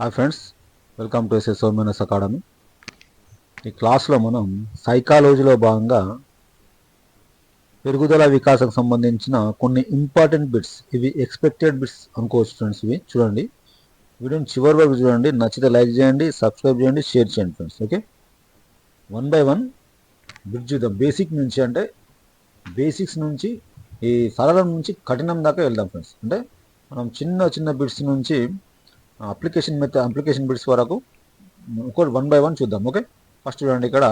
Hi friends welcome to SS సోమెనస్ academy. ఈ క్లాస్లో మనం సైకాలజీలో భాగంగా పెరుగుదల వికాసం సంబంధించిన కొన్ని ఇంపార్టెంట్ బిట్స్ ఇవి ఎక్స్పెక్టెడ్ బిట్స్ అనుకోవచ్చు ఫ్రెండ్స్ ఇవి. చూడండి వీడియోని చివరి వరకు చూడండి నచ్చితే లైక్ చేయండి సబ్స్క్రైబ్ చేయండి షేర్ చేయండి friends okay? One by one bit చూద్దాం బేసిక్ నుంచి అంటే బేసిక్స్ నుంచి ఈ సరళం నుంచి కఠినం దాకా వెళ్దాం ఫ్రెండ్స్. అంటే మనం చిన్న చిన్న బిట్స్ నుంచి అప్లికేషన్ మెథడ్ అప్లికేషన్ బిట్స్ వరకు ఒకటి వన్ బై వన్ చూద్దాం ఓకే? ఫస్ట్ చూడండి ఇక్కడ.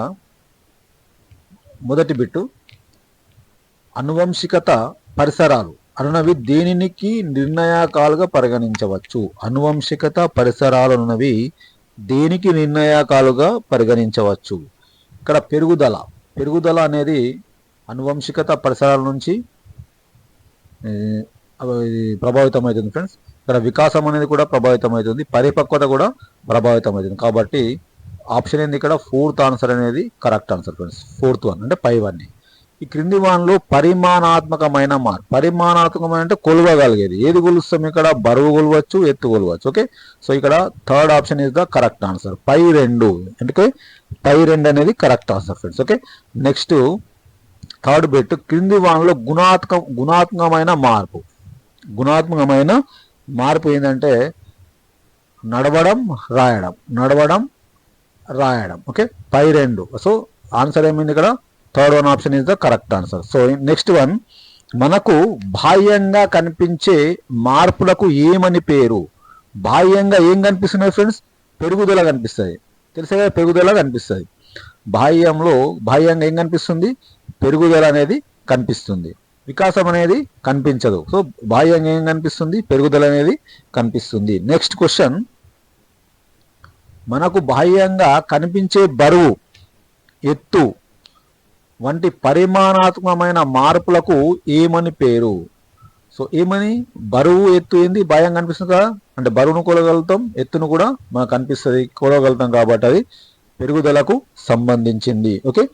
మొదటి బిట్టు. అనువంశికత పరిసరాలు. అనునవి దేనికి నిర్ణయాకాలుగా పరిగణించవచ్చు? అనువంశికత పరిసరాలు అనునవి దేనికి నిర్ణయాకాలుగా పరిగణించవచ్చు? ఇక్కడ పెరుగుదల. పెరుగుదల అనేది అనువంశికత పరిసరాల నుంచి అవి ప్రభావితం అవుతుంది ఫ్రెండ్స్. ఇక్కడ వికాసం అనేది కూడా ప్రభావితం అవుతుంది పరిపక్వత కూడా ప్రభావితం అవుతుంది కాబట్టి ఆప్షన్ ఏంది ఇక్కడ? ఫోర్త్ ఆన్సర్ అనేది correct answer friends. Fourth one అంటే పై వన్ ఈ క్రింది వాన్లో పరిమాణాత్మకమైన మార్పు పరిమాణాత్మకమైన అంటే కొలవగలిగేది. ఏది కొలుస్తాం ఇక్కడ? బరువు కొలవచ్చు ఎత్తు కొలవచ్చు. ఓకే? సో ఇక్కడ third option is the correct answer పై రెండు. అంటే పై రెండు అనేది correct answer friends. Okay? Next third bit. క్రింది వాన్లో గుణాత్మక గుణాత్మకమైన మార్పు. గుణాత్మకమైన మార్పు ఏంటంటే నడవడం రాయడం. నడవడం రాయడం. ఓకే? పై రెండు. సో ఆన్సర్ ఏమైంది ఇక్కడ? Third one option is the correct answer. So next one మనకు బాహ్యంగా కనిపించే మార్పులకు ఏమని పేరు? బాహ్యంగా ఏం కనిపిస్తున్నాయి ఫ్రెండ్స్? పెరుగుదల కనిపిస్తుంది తెలిసే? పెరుగుదల కనిపిస్తుంది బాహ్యంలో బాహ్యంగా ఏం కనిపిస్తుంది? పెరుగుదల అనేది కనిపిస్తుంది. వికాసం అనేది కనిపించదు. సో బాహ్యంగా ఏం కనిపిస్తుంది? పెరుగుదల అనేది కనిపిస్తుంది. నెక్స్ట్ క్వశ్చన్ మనకు బాహ్యంగా కనిపించే బరువు ఎత్తు వంటి పరిమాణాత్మకమైన మార్పులకు ఏమని పేరు? సో ఏమని? బరువు ఎత్తు ఏంది? భయం కనిపిస్తుంది కదా? అంటే బరువును కొలగలుగుతాం ఎత్తును కూడా మనకు కనిపిస్తుంది కొలగలుగుతాం కాబట్టి అది పెరుగుదలకు సంబంధించింది. ఓకే?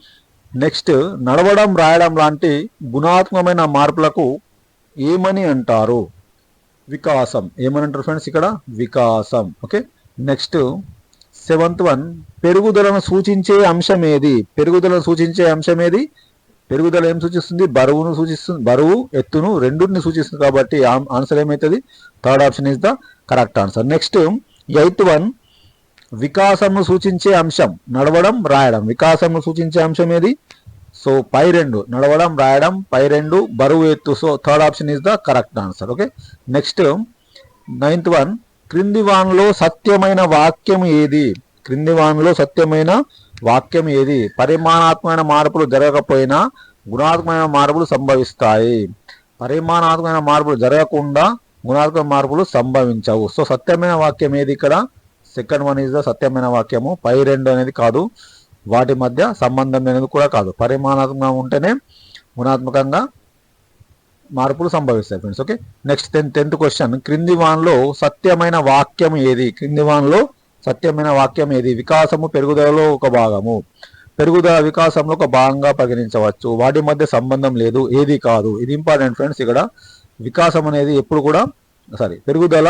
నెక్స్ట్ నడవడం రాయడం లాంటి గుణాత్మకమైన మార్పులకు ఏమని అంటారు? వికాసం. ఏమని అంటారు ఫ్రెండ్స్ ఇక్కడ? వికాసం. ఓకే నెక్స్ట్ సెవెంత్ వన్ పెరుగుదలను సూచించే అంశం ఏది? పెరుగుదలను సూచించే అంశం ఏది? పెరుగుదల ఏం సూచిస్తుంది? బరువును సూచిస్తుంది. బరువు ఎత్తును రెండుని సూచిస్తుంది కాబట్టి ఆన్సర్ ఏమవుతుంది third option is the correct answer next eighth one వికాసంను సూచించే అంశం నడవడం రాయడం. వికాసంను సూచించే అంశం ఏది? సో పై రెండు నడవడం రాయడం పై రెండు బరువు ఎత్తు. So third option is the correct answer okay next ninth one క్రింది వాన్లో సత్యమైన వాక్యం ఏది? క్రింది వాన్లో సత్యమైన వాక్యం ఏది? పరిమాణాత్మకమైన మార్పులు జరగకపోయినా గుణాత్మకమైన మార్పులు సంభవిస్తాయి. పరిమాణాత్మకమైన మార్పులు జరగకుండా గుణాత్మక మార్పులు సంభవించవు. సో సత్యమైన వాక్యం ఏది ఇక్కడ? సెకండ్ వన్ ఈజ్ ద సత్యమైన వాక్యము పై రెండు అనేది కాదు. వాటి మధ్య సంబంధం అనేది కూడా కాదు. పరిమాణాత్మకంగా ఉంటేనే గుణాత్మకంగా మార్పులు సంభవిస్తాయి friends okay next tenth tenth question క్రింది వాన్లో సత్యమైన వాక్యం ఏది? క్రింది వాన్లో సత్యమైన వాక్యం ఏది? వికాసము పెరుగుదలలో ఒక భాగము. పెరుగుదల వికాసంలో ఒక భాగంగా పరిగణించవచ్చు. వాటి మధ్య సంబంధం లేదు. ఏది కాదు. ఇది ఇంపార్టెంట్ ఫ్రెండ్స్ ఇక్కడ వికాసం అనేది ఎప్పుడు కూడా సారీ పెరుగుదల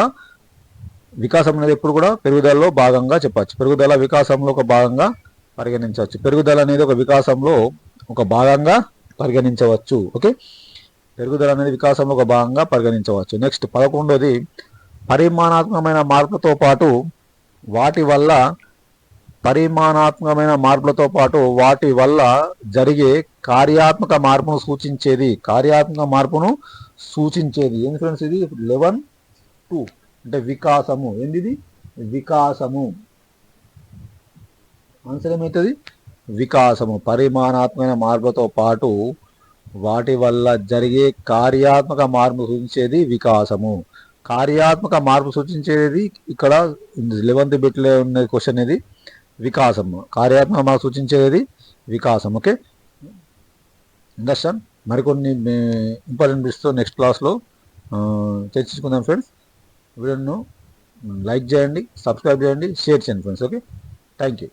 వికాసం అనేది ఎప్పుడు కూడా పెరుగుదలలో భాగంగా చెప్పచ్చు పెరుగుదల వికాసంలో ఒక భాగంగా పరిగణించవచ్చు. పెరుగుదల అనేది ఒక వికాసంలో ఒక భాగంగా పరిగణించవచ్చు. ఓకే? పెరుగుదల అనేది వికాసంలో ఒక భాగంగా పరిగణించవచ్చు. నెక్స్ట్ పదకొండోది పరిమాణాత్మకమైన మార్పులతో పాటు వాటి వల్ల పరిమాణాత్మకమైన మార్పులతో పాటు వాటి వల్ల జరిగే కార్యాత్మక మార్పును సూచించేది. కార్యాత్మక మార్పును సూచించేది. ఏంది ఫ్రెండ్స్ ఇది? Eleven two. అంటే వికాసము. ఏంది వికాసము. ఆన్సర్ ఏమవుతుంది వికాసము. పరిమాణాత్మక మార్పుతో పాటు వాటి వల్ల జరిగే కార్యాత్మక మార్పు సూచించేది వికాసము. కార్యాత్మక మార్పు సూచించేది ఇక్కడ లెవెంత్ బిట్లో ఉన్న క్వశ్చన్ ఇది వికాసము. కార్యాత్మక మార్పు సూచించేది వికాసం ఓకే? అండర్స్టాండ్ మరికొన్ని ఇంపార్టెంట్ బిట్స్తో నెక్స్ట్ క్లాస్లో చర్చించుకుందాం ఫ్రెండ్స్ వీడియోను లైక్ చేయండి సబ్స్క్రైబ్ చేయండి షేర్ చేయండి ఫ్రెండ్స్ ఓకే? Thank you